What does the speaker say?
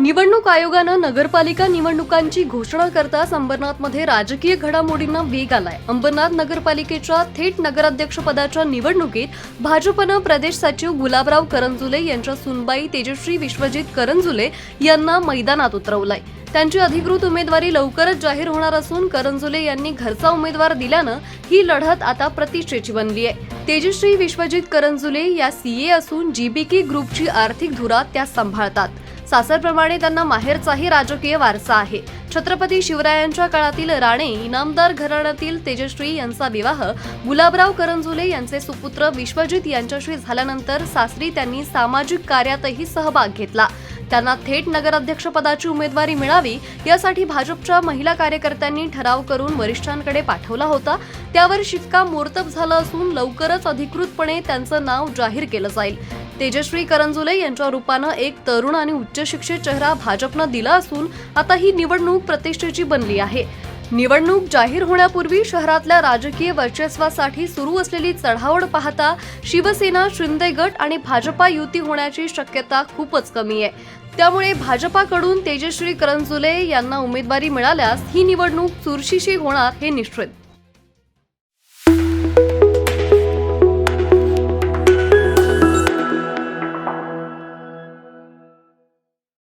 निवडणूक आयोगानं नगरपालिका निवडणुकांची घोषणा करताच अंबरनाथमध्ये राजकीय घडामोडींना वेग आलाय. अंबरनाथ नगरपालिकेच्या थेट नगराध्यक्षपदाच्या निवडणुकीत भाजपनं प्रदेश सचिव गुलाबराव करंजुले यांच्या सुनबाई तेजश्री विश्वजित करंजुले यांना मैदानात उतरवलंय. त्यांची अधिकृत उमेदवारी लवकरच जाहीर होणार असून करंजुले यांनी घरचा उमेदवार दिल्यानं ही लढत आता प्रतिष्ठेची बनली आहे. तेजश्री विश्वजित करंजुले या सीए असून जीबीके ग्रुपची आर्थिक धुरा त्या सांभाळतात. सासरप्रमाणे त्यांना माहेरचाही राजकीय वारसा आहे. छत्रपती शिवरायांच्या काळातील राणे इनामदार घराण्यातील तेजश्री यांचा विवाह गुलाबराव करंजुले यांचे सुपुत्र विश्वजित यांच्याशी झाल्यानंतर सासरी त्यांनी सामाजिक कार्यातही सहभाग घेतला. त्यांना थेट नगराध्यक्षपदाची उमेदवारी मिळावी यासाठी भाजपच्या महिला कार्यकर्त्यांनी ठराव करून वरिष्ठांकडे पाठवला होता. त्यावर शिक्कामोर्तब झालं असून लवकरच अधिकृतपणे त्यांचं नाव जाहीर केलं जाईल. तेजश्री करंजुले यांच्या रूपानं एक तरुण आणि उच्च शिक्षित चेहरा भाजपनं दिला असून आता ही निवडणूक प्रतिष्ठेची बनली आहे. निवडणूक जाहीर होण्यापूर्वी शहरातल्या राजकीय वर्चस्वासाठी सुरू असलेली चढावड पाहता शिवसेना शिंदे गट आणि भाजपा युती होण्याची शक्यता खूपच कमी आहे. त्यामुळे भाजपाकडून तेजश्री करंजुले यांना उमेदवारी मिळाल्यास ही निवडणूक चुरशीशी होणार हे निश्चित.